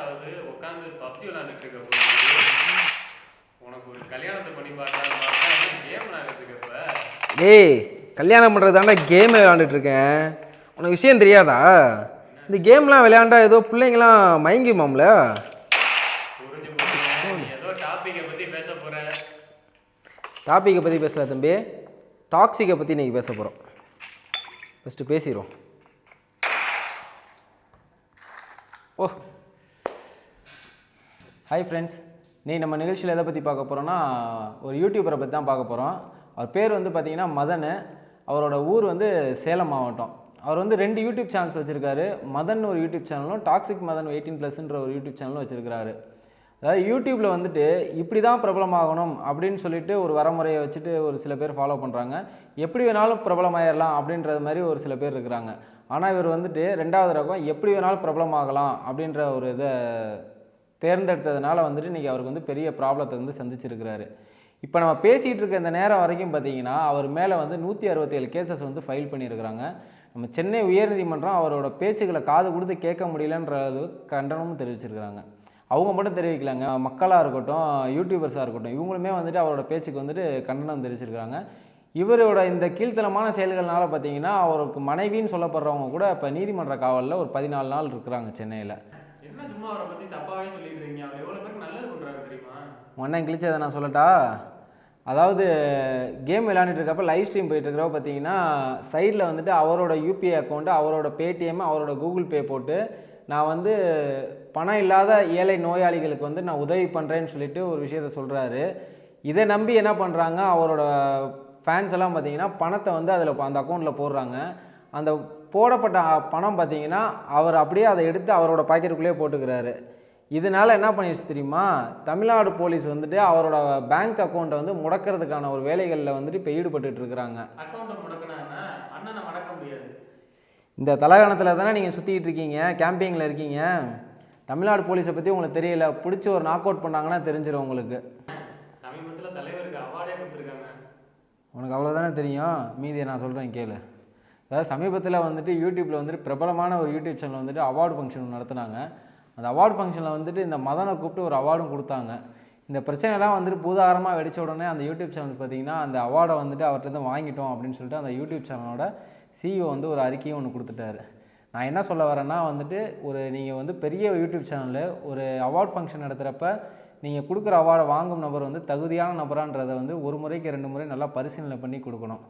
அதாவது உட்காந்து பப்ஜி விளையாண்டுட்டு இருக்க உனக்கு ஒரு கல்யாணத்தை பண்ணி பார்க்கலாம் கேம் விளையாண்டுட்டு இருக்கப்ப டேய் கல்யாணம் பண்ணுறது தாண்டா கேம் விளையாண்டுட்டு இருக்கேன். உனக்கு விஷயம் தெரியாதா? இந்த கேம்லாம் விளையாண்டா ஏதோ பிள்ளைங்களாம் மயங்கிமாம்ல டாப்பிக்கை பற்றி பேசல தம்பி. டாக்ஸிக்கை பற்றி இன்றைக்கி பேச போகிறோம் ஃபஸ்ட்டு பேசிடுவோம். ஓ ஹாய் ஃப்ரெண்ட்ஸ் நீ நம்ம நிகழ்ச்சியில் எதை பற்றி பார்க்க போகிறோன்னா ஒரு யூடியூபரை பற்றி தான் பார்க்க போகிறோம் அவர் பேர் வந்து பார்த்தீங்கன்னா மதன். அவரோட ஊர் வந்து சேலம் மாவட்டம். அவர் வந்து ரெண்டு யூடியூப் சேனல்ஸ் வச்சுருக்காரு. மதன் ஒரு யூடியூப் சேனலும் டாக்ஸிக் மதன் எயிட்டீன் ப்ளஸ்ன்ற ஒரு யூடியூப் சேனலும் வச்சுருக்காரு அதாவது யூடியூப்பில் வந்துட்டு இப்படி தான் பிரபலமாகணும் அப்படின்னு சொல்லிட்டு ஒரு வரமுறையை வச்சுட்டு ஒரு சில பேர் ஃபாலோ பண்ணுறாங்க எப்படி வேணாலும் பிரபலமாயிடலாம் அப்படின்றது மாதிரி ஒரு சில பேர் இருக்கிறாங்க. ஆனால் இவர் வந்துட்டு ரெண்டாவது ரகம் எப்படி வேணாலும் பிரபலமாகலாம் அப்படின்ற ஒரு இதை தேர்ந்தெடுத்ததுனால வந்துட்டு இன்றைக்கி அவருக்கு வந்து பெரிய ப்ராப்ளத்தை வந்து சந்திச்சிருக்கிறாரு. இப்போ நம்ம பேசிகிட்டு இருக்க இந்த நேரம் வரைக்கும் பார்த்தீங்கன்னா அவர் மேலே வந்து நூற்றி அறுபத்தேழு கேசஸ் வந்து ஃபைல் பண்ணியிருக்கிறாங்க. நம்ம சென்னை உயர்நீதிமன்றம் அவரோட பேச்சுக்களை காது கொடுத்து கேட்க முடியலன்றது கண்டனமும் தெரிவிச்சிருக்கிறாங்க. அவங்க மட்டும் தெரிவிக்கலாங்க. மக்களாக இருக்கட்டும் யூடியூபர்ஸாக இருக்கட்டும் இவங்களுமே வந்துட்டு அவரோட பேச்சுக்கு வந்துட்டு கண்டனம் தெரிவிச்சிருக்கிறாங்க. இவரோட இந்த கீழ்த்தனமான செயல்கள்னால பார்த்தீங்கன்னா அவருக்கு மனைவின்னு சொல்லப்படுறவங்க கூட இப்போ நீதிமன்ற காவலில் ஒரு பதினாலு நாள் இருக்கிறாங்க சென்னையில். என்ன சும்மா அவரை இருக்கீங்க அவர் எவ்வளவு பேருக்கு நல்லது உன் அண்ணன் கிழிச்சதை நான் சொல்லட்டா? அதாவது கேம் விளையாண்டுட்டு இருக்கப்ப லைவ் ஸ்ட்ரீம் போயிட்டு இருக்கிறப்ப பார்த்தீங்கன்னா சைடில் வந்துட்டு அவரோட யூபிஐ அக்கௌண்ட்டு அவரோட பேடிஎம் அவரோட கூகுள் பே போட்டு நான் வந்து பணம் இல்லாத ஏழை நோயாளிகளுக்கு வந்து நான் உதவி பண்ணுறேன்னு சொல்லிட்டு ஒரு விஷயத்த சொல்கிறாரு இதை நம்பி என்ன பண்ணுறாங்க அவரோட ஃபேன்ஸ் எல்லாம் பார்த்தீங்கன்னா பணத்தை வந்து அதில் அந்த அக்கௌண்ட்டில் போடுறாங்க. அந்த போடப்பட்ட பணம் பார்த்தீங்கன்னா அவர் அப்படியே அதை எடுத்து அவரோட பாக்கெட்டுக்குள்ளேயே போட்டுக்கிறாரு. இதனால என்ன பண்ணிடுச்சு தெரியுமா? தமிழ்நாடு போலீஸ் வந்துட்டு அவரோட பேங்க் அக்கௌண்ட்டை வந்து முடக்கிறதுக்கான ஒரு வேலைகளில் வந்துட்டு இப்போ ஈடுபட்டுட்டு இருக்கிறாங்க இந்த தலகணத்தில் தானே நீங்கள் சுற்றிக்கிட்டு இருக்கீங்க? கேம்பிங்கில் இருக்கீங்க. தமிழ்நாடு போலீஸை பற்றி உங்களுக்கு தெரியல. பிடிச்சி ஒரு நாக் அவுட் பண்ணாங்கன்னா தெரிஞ்சிடும் உங்களுக்கு. சமீபத்துல தலைவருக்கு அவார்டே கொடுத்துருக்காங்க. உனக்கு அவ்வளோதானே தெரியும்? மீதியை நான் சொல்கிறேன் கேளு. அதாவது சமீபத்தில் வந்துட்டு யூடியூப்பில் வந்துட்டு பிரபலமான ஒரு யூடியூப் சேனல் வந்துட்டு அவார்டு ஃபங்க்ஷன் நடத்துனாங்க. அந்த அவார்டு ஃபங்க்ஷனில் வந்துட்டு இந்த மதனை கூப்பிட்டு ஒரு அவார்டும் கொடுத்தாங்க. இந்த பிரச்சனைலாம் வந்துட்டு பூதாகரமாக வெடிச்ச உடனே அந்த யூடியூப் சேனல் பார்த்தீங்கன்னா அந்த அவார்டை வந்துட்டு அவர்கிட்ட வாங்கிட்டோம் அப்படின்னு சொல்லிட்டு அந்த யூடியூப் சேனலோட சிஇஓ வந்து ஒரு அறிக்கையும் ஒன்று கொடுத்துட்டாரு. நான் என்ன சொல்ல வரேன்னா வந்துட்டு ஒரு நீங்கள் வந்து பெரிய யூடியூப் சேனலில் ஒரு அவார்ட் ஃபங்க்ஷன் நடத்துகிறப்ப நீங்கள் கொடுக்குற அவார்டை வாங்கும் நபர் வந்து தகுதியான நபரான்றதை வந்து ஒரு முறைக்கு ரெண்டு முறை நல்லா பரிசீலனை பண்ணி கொடுக்கணும்.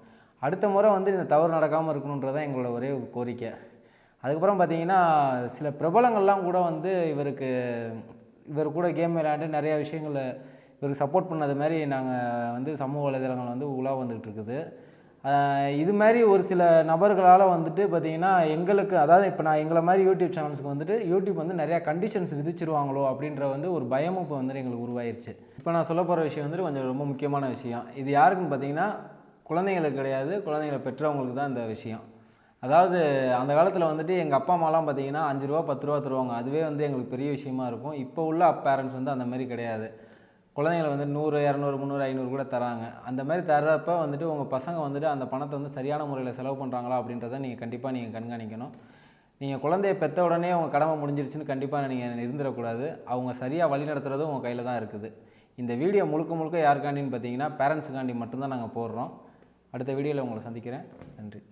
அடுத்த முறை வந்து இந்த தவறு நடக்காமல் இருக்கணுன்றதான் எங்களோட ஒரே கோரிக்கை. அதுக்கப்புறம் பார்த்தீங்கன்னா சில பிரபலங்கள்லாம் கூட வந்து இவருக்கு இவர் கூட கேம் விளையாண்டு நிறையா விஷயங்களை இவருக்கு சப்போர்ட் பண்ணது மாதிரி நாங்கள் வந்து சமூக வலைதளங்கள் வந்து உலா வந்துகிட்டு இருக்குது. இது மாதிரி ஒரு சில நபர்களால் வந்துட்டு பார்த்தீங்கன்னா எங்களுக்கு அதாவது இப்போ நான் எங்களை மாதிரி யூடியூப் சேனல்ஸ்க்கு வந்துட்டு யூடியூப் வந்து நிறையா கண்டிஷன்ஸ் விதிச்சிருவாங்களோ அப்படின்ற வந்து ஒரு பயமும் இப்போ வந்துட்டு எங்களுக்கு உருவாயிருச்சு. இப்போ நான் சொல்ல போகிற விஷயம் வந்துட்டு கொஞ்சம் ரொம்ப முக்கியமான விஷயம். இது யாருக்குன்னு பார்த்தீங்கன்னா குழந்தைங்களுக்கு கிடையாது குழந்தைங்களை பெற்றவங்களுக்கு தான் இந்த விஷயம். அதாவது அந்த காலத்தில் வந்துட்டு எங்கள் அப்பா அம்மாலாம் பார்த்தீங்கன்னா அஞ்சு ரூபா பத்து ரூபா தருவாங்க. அதுவே வந்து எங்களுக்கு பெரிய விஷயமா இருக்கும். இப்போ உள்ள பேரண்ட்ஸ் வந்து அந்த மாதிரி கிடையாது. குழந்தைங்களை வந்து நூறு இரநூறு முந்நூறு ஐநூறு கூட தராங்க. அந்த மாதிரி தர்றப்ப வந்துட்டு உங்கள் பசங்க வந்துட்டு அந்த பணத்தை வந்து சரியான முறையில் செலவு பண்ணுறாங்களா அப்படின்றத நீங்கள் கண்டிப்பாக நீங்கள் கண்காணிக்கணும். நீங்கள் குழந்தைய பெற்ற உடனே அவங்க கடமை முடிஞ்சிருச்சுன்னு கண்டிப்பாக நீங்கள் இருந்துடக்கூடாது. அவங்க சரியாக வழி நடத்துகிறது உங்கள் கையில் தான் இருக்குது. இந்த வீடியோ முழுக்க முழுக்க யாருக்காண்டின்னு பார்த்தீங்கன்னா பேரண்ட்ஸுக்காண்டி மட்டும்தான் நாங்கள் போடுறோம். அடுத்த வீடியோவில் உங்களை சந்திக்கிறேன். நன்றி.